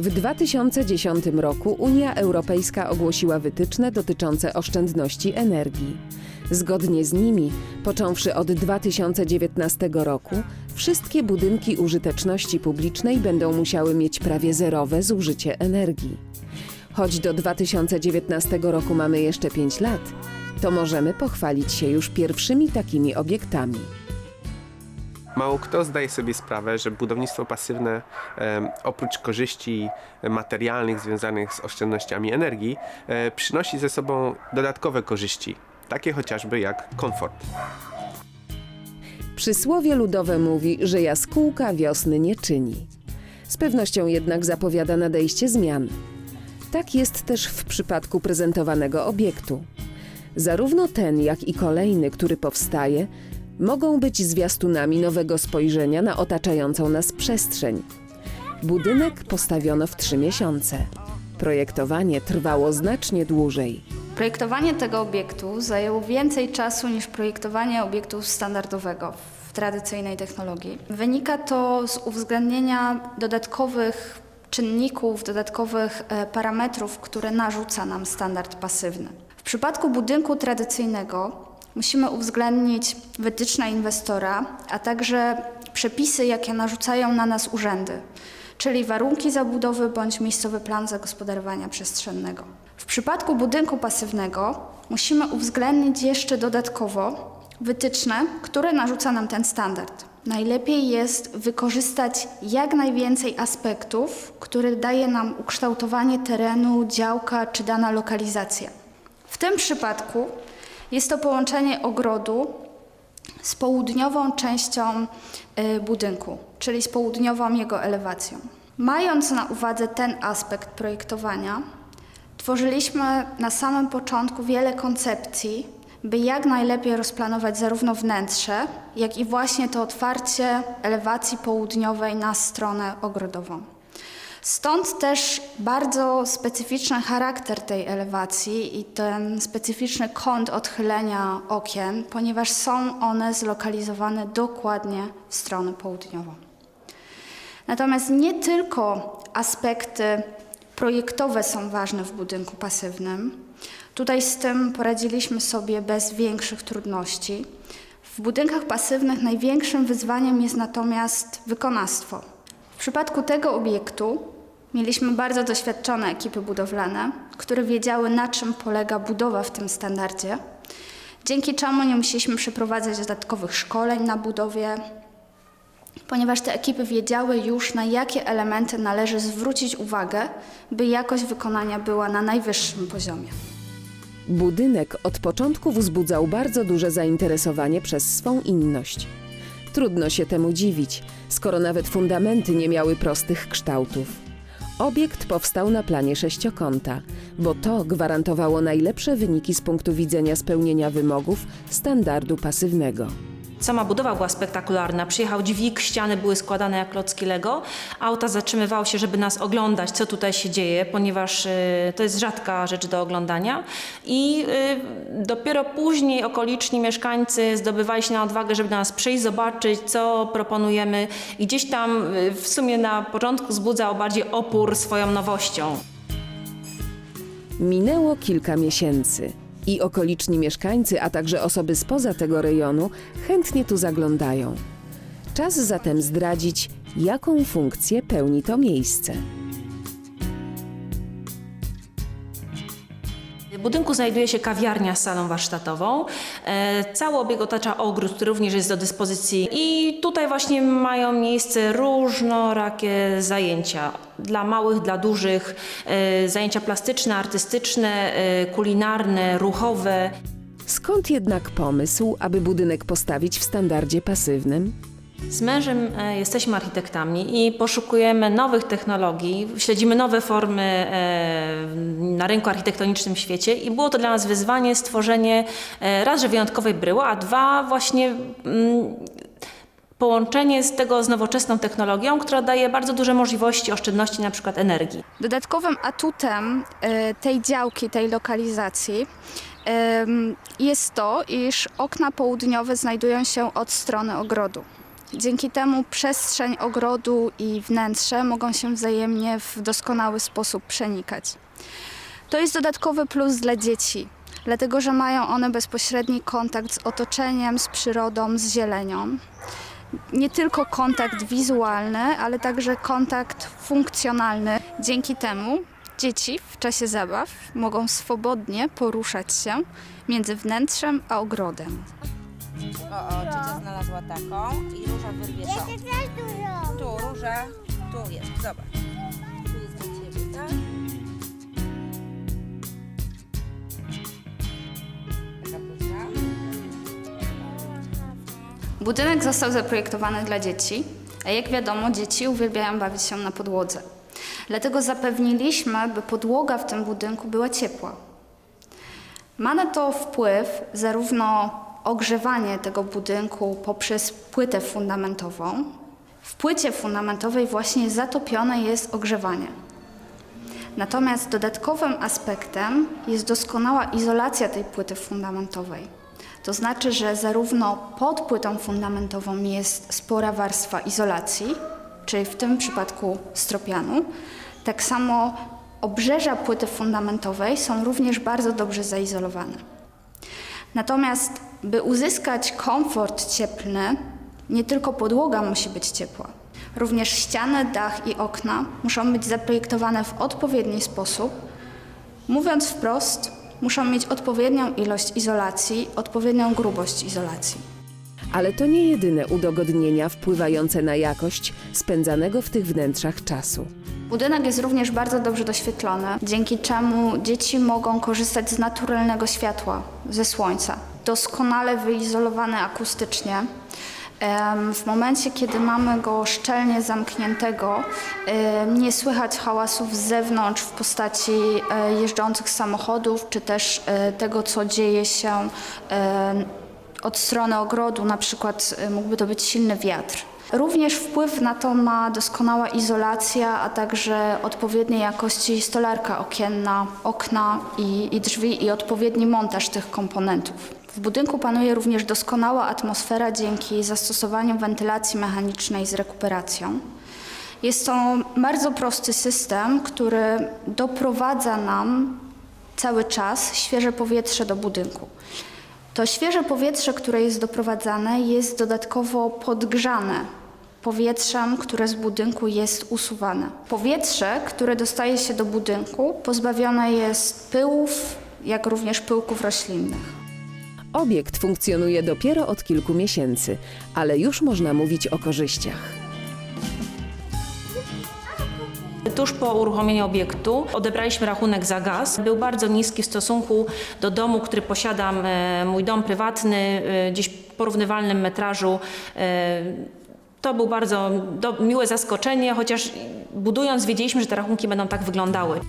W 2010 roku Unia Europejska ogłosiła wytyczne dotyczące oszczędności energii. Zgodnie z nimi, począwszy od 2019 roku, wszystkie budynki użyteczności publicznej będą musiały mieć prawie zerowe zużycie energii. Choć do 2019 roku mamy jeszcze 5 lat, to możemy pochwalić się już pierwszymi takimi obiektami. Mało kto zdaje sobie sprawę, że budownictwo pasywne oprócz korzyści materialnych związanych z oszczędnościami energii e, przynosi ze sobą dodatkowe korzyści, takie chociażby jak komfort. Przysłowie ludowe mówi, że jaskółka wiosny nie czyni. Z pewnością jednak zapowiada nadejście zmian. Tak jest też w przypadku prezentowanego obiektu. Zarówno ten, jak i kolejny, który powstaje, mogą być zwiastunami nowego spojrzenia na otaczającą nas przestrzeń. Budynek postawiono w trzy miesiące. Projektowanie trwało znacznie dłużej. Projektowanie tego obiektu zajęło więcej czasu niż projektowanie obiektu standardowego w tradycyjnej technologii. Wynika to z uwzględnienia dodatkowych czynników, dodatkowych e, parametrów, które narzuca nam standard pasywny. W przypadku budynku tradycyjnego musimy uwzględnić wytyczne inwestora, a także przepisy, jakie narzucają na nas urzędy, czyli warunki zabudowy bądź miejscowy plan zagospodarowania przestrzennego. W przypadku budynku pasywnego musimy uwzględnić jeszcze dodatkowo wytyczne, które narzuca nam ten standard. Najlepiej jest wykorzystać jak najwięcej aspektów, które daje nam ukształtowanie terenu, działka czy dana lokalizacja. W tym przypadku jest to połączenie ogrodu z południową częścią y, budynku, czyli z południową jego elewacją. Mając na uwadze ten aspekt projektowania, tworzyliśmy na samym początku wiele koncepcji, by jak najlepiej rozplanować zarówno wnętrze, jak i właśnie to otwarcie elewacji południowej na stronę ogrodową. Stąd też bardzo specyficzny charakter tej elewacji i ten specyficzny kąt odchylenia okien, ponieważ są one zlokalizowane dokładnie w stronę południową. Natomiast nie tylko aspekty projektowe są ważne w budynku pasywnym. Tutaj z tym poradziliśmy sobie bez większych trudności. W budynkach pasywnych największym wyzwaniem jest natomiast wykonawstwo. Przypadku tego obiektu mieliśmy bardzo doświadczone ekipy budowlane, które wiedziały na czym polega budowa w tym standardzie, dzięki czemu nie musieliśmy przeprowadzać dodatkowych szkoleń na budowie, ponieważ te ekipy wiedziały już na jakie elementy należy zwrócić uwagę, by jakość wykonania była na najwyższym poziomie. Budynek od początku wzbudzał bardzo duże zainteresowanie przez swą inność. Trudno się temu dziwić, skoro nawet fundamenty nie miały prostych kształtów. Obiekt powstał na planie sześciokąta, bo to gwarantowało najlepsze wyniki z punktu widzenia spełnienia wymogów standardu pasywnego. Sama budowa była spektakularna. Przyjechał dźwig, ściany były składane jak klocki Lego. Auta zatrzymywały się, żeby nas oglądać, co tutaj się dzieje, ponieważ y, to jest rzadka rzecz do oglądania. I y, dopiero później okoliczni mieszkańcy zdobywali się na odwagę, żeby do nas przyjść, zobaczyć, co proponujemy. I gdzieś tam y, w sumie na początku wzbudzał bardziej opór swoją nowością. Minęło kilka miesięcy i okoliczni mieszkańcy, a także osoby spoza tego rejonu chętnie tu zaglądają. Czas zatem zdradzić, jaką funkcję pełni to miejsce. W budynku znajduje się kawiarnia z salą warsztatową. E, Cały obieg otacza ogród, który również jest do dyspozycji i tutaj właśnie mają miejsce różnorakie zajęcia. Dla małych, dla dużych, e, zajęcia plastyczne, artystyczne, e, kulinarne, ruchowe. Skąd jednak pomysł, aby budynek postawić w standardzie pasywnym? Z mężem e, jesteśmy architektami i poszukujemy nowych technologii, śledzimy nowe formy e, na rynku architektonicznym w świecie i było to dla nas wyzwanie stworzenie e, raz, że wyjątkowej bryły, a dwa właśnie mm, połączenie z tego z nowoczesną technologią, która daje bardzo duże możliwości oszczędności na przykład energii. Dodatkowym atutem tej działki, tej lokalizacji jest to, iż okna południowe znajdują się od strony ogrodu. Dzięki temu przestrzeń ogrodu i wnętrze mogą się wzajemnie w doskonały sposób przenikać. To jest dodatkowy plus dla dzieci, dlatego że mają one bezpośredni kontakt z otoczeniem, z przyrodą, z zielenią. Nie tylko kontakt wizualny, ale także kontakt funkcjonalny. Dzięki temu dzieci w czasie zabaw mogą swobodnie poruszać się między wnętrzem a ogrodem. O, o, ciocia znalazła taką i Róża wyrwie tą. Tu, Róża, tu jest, zobacz. Tu jest dla Ciebie, tak? Taka. Budynek został zaprojektowany dla dzieci, a jak wiadomo, dzieci uwielbiają bawić się na podłodze. Dlatego zapewniliśmy, by podłoga w tym budynku była ciepła. Ma na to wpływ zarówno ogrzewanie tego budynku poprzez płytę fundamentową. W płycie fundamentowej właśnie zatopione jest ogrzewanie. Natomiast dodatkowym aspektem jest doskonała izolacja tej płyty fundamentowej. To znaczy, że zarówno pod płytą fundamentową jest spora warstwa izolacji, czyli w tym przypadku stropianu, tak samo obrzeża płyty fundamentowej są również bardzo dobrze zaizolowane. Natomiast, by uzyskać komfort cieplny, nie tylko podłoga musi być ciepła. Również ściany, dach i okna muszą być zaprojektowane w odpowiedni sposób. Mówiąc wprost, muszą mieć odpowiednią ilość izolacji, odpowiednią grubość izolacji. Ale to nie jedyne udogodnienia wpływające na jakość spędzanego w tych wnętrzach czasu. Budynek jest również bardzo dobrze doświetlony, dzięki czemu dzieci mogą korzystać z naturalnego światła, ze słońca. Doskonale wyizolowany akustycznie. W momencie, kiedy mamy go szczelnie zamkniętego, nie słychać hałasów z zewnątrz w postaci e, jeżdżących samochodów, czy też e, tego, co dzieje się od strony ogrodu, na przykład e, mógłby to być silny wiatr. Również wpływ na to ma doskonała izolacja, a także odpowiedniej jakości stolarka okienna, okna i, i drzwi i odpowiedni montaż tych komponentów. W budynku panuje również doskonała atmosfera dzięki zastosowaniu wentylacji mechanicznej z rekuperacją. Jest to bardzo prosty system, który doprowadza nam cały czas świeże powietrze do budynku. To świeże powietrze, które jest doprowadzane, jest dodatkowo podgrzane powietrzem, które z budynku jest usuwane. Powietrze, które dostaje się do budynku, pozbawione jest pyłów, jak również pyłków roślinnych. Obiekt funkcjonuje dopiero od kilku miesięcy, ale już można mówić o korzyściach. Tuż po uruchomieniu obiektu odebraliśmy rachunek za gaz. Był bardzo niski w stosunku do domu, który posiadam, e, mój dom prywatny, e, gdzieś w porównywalnym metrażu. E, To był bardzo do, miłe zaskoczenie, chociaż budując wiedzieliśmy, że te rachunki będą tak wyglądały.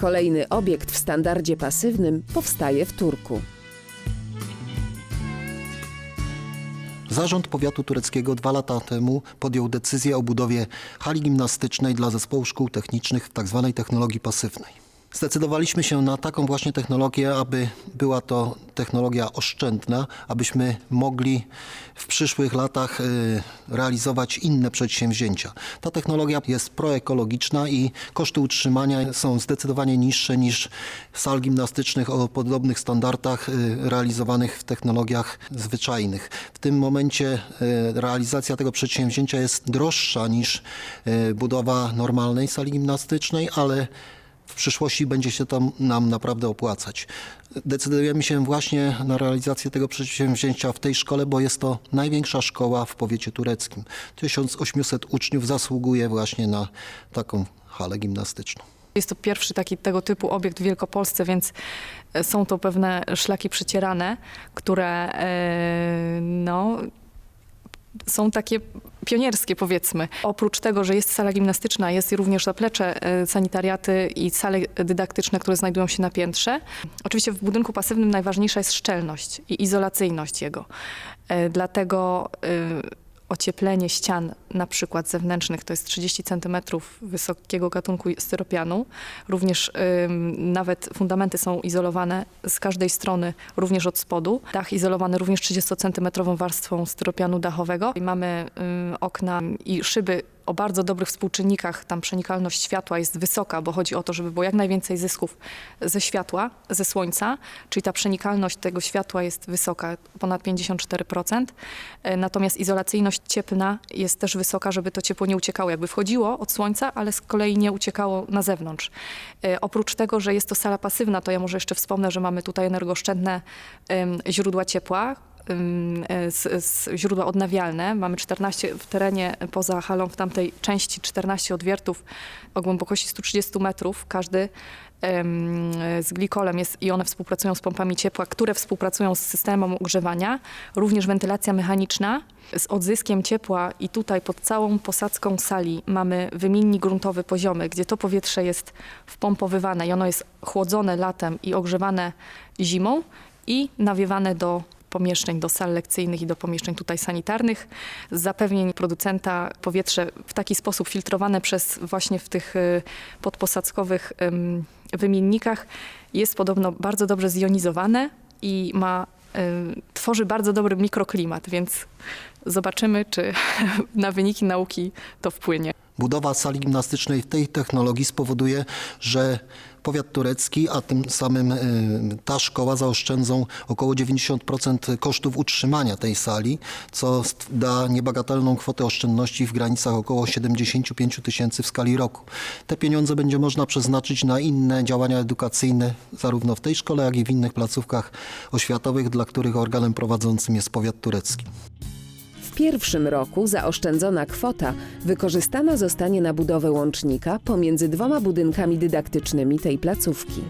Kolejny obiekt w standardzie pasywnym powstaje w Turku. Zarząd Powiatu Tureckiego dwa lata temu podjął decyzję o budowie hali gimnastycznej dla zespołu szkół technicznych w tzw. technologii pasywnej. Zdecydowaliśmy się na taką właśnie technologię, aby była to technologia oszczędna, abyśmy mogli w przyszłych latach y, realizować inne przedsięwzięcia. Ta technologia jest proekologiczna i koszty utrzymania są zdecydowanie niższe niż sal gimnastycznych o podobnych standardach y, realizowanych w technologiach zwyczajnych. W tym momencie y, realizacja tego przedsięwzięcia jest droższa niż budowa normalnej sali gimnastycznej, ale w przyszłości będzie się to nam naprawdę opłacać. Decydujemy się właśnie na realizację tego przedsięwzięcia w tej szkole, bo jest to największa szkoła w powiecie tureckim. 1800 uczniów zasługuje właśnie na taką halę gimnastyczną. Jest to pierwszy taki tego typu obiekt w Wielkopolsce, więc e, są to pewne szlaki przycierane, które e, no, są takie pionierskie powiedzmy. Oprócz tego, że jest sala gimnastyczna, jest również zaplecze, e, sanitariaty i sale dydaktyczne, które znajdują się na piętrze. Oczywiście w budynku pasywnym najważniejsza jest szczelność i izolacyjność jego. E, Dlatego e, ocieplenie ścian, na przykład zewnętrznych, to jest 30 cm wysokiego gatunku styropianu. Również nawet fundamenty są izolowane z każdej strony, również od spodu. Dach izolowany również 30 cm warstwą styropianu dachowego. I mamy okna i szyby o bardzo dobrych współczynnikach. Tam przenikalność światła jest wysoka, bo chodzi o to, żeby było jak najwięcej zysków ze światła, ze słońca, czyli ta przenikalność tego światła jest wysoka, ponad 54%. E, Natomiast izolacyjność cieplna jest też wysoka, żeby to ciepło nie uciekało, jakby wchodziło od słońca, ale z kolei nie uciekało na zewnątrz. E, Oprócz tego, że jest to sala pasywna, to ja może jeszcze wspomnę, że mamy tutaj energooszczędne źródła ciepła, z, z źródła odnawialne. Mamy 14 w terenie poza halą, w tamtej części 14 odwiertów o głębokości 130 metrów. Każdy z glikolem jest i one współpracują z pompami ciepła, które współpracują z systemem ogrzewania. Również wentylacja mechaniczna z odzyskiem ciepła i tutaj pod całą posadzką sali mamy wymiennik gruntowy poziomy, gdzie to powietrze jest wpompowywane i ono jest chłodzone latem i ogrzewane zimą i nawiewane do pomieszczeń, do sal lekcyjnych i do pomieszczeń tutaj sanitarnych. Z zapewnień producenta powietrze w taki sposób filtrowane przez właśnie w tych y, podposadzkowych ym, wymiennikach jest podobno bardzo dobrze zjonizowane i ma, y, tworzy bardzo dobry mikroklimat, więc zobaczymy, czy na wyniki nauki to wpłynie. Budowa sali gimnastycznej w tej technologii spowoduje, że powiat turecki, a tym samym y, ta szkoła zaoszczędzą około 90% kosztów utrzymania tej sali, co da niebagatelną kwotę oszczędności w granicach około 75 000 tysięcy w skali roku. Te pieniądze będzie można przeznaczyć na inne działania edukacyjne, zarówno w tej szkole, jak i w innych placówkach oświatowych, dla których organem prowadzącym jest powiat turecki. Pierwszym roku zaoszczędzona kwota wykorzystana zostanie na budowę łącznika pomiędzy dwoma budynkami dydaktycznymi tej placówki.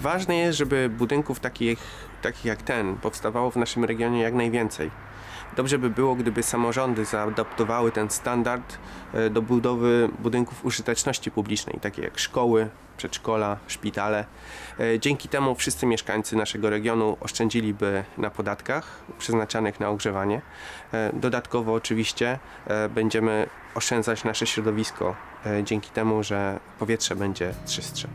Ważne jest, żeby budynków takich, takich jak ten powstawało w naszym regionie jak najwięcej. Dobrze by było, gdyby samorządy zaadaptowały ten standard e, do budowy budynków użyteczności publicznej, takie jak szkoły, przedszkola, szpitale. E, Dzięki temu wszyscy mieszkańcy naszego regionu oszczędziliby na podatkach przeznaczanych na ogrzewanie. E, Dodatkowo oczywiście e, będziemy oszczędzać nasze środowisko dzięki temu, że powietrze będzie czystsze.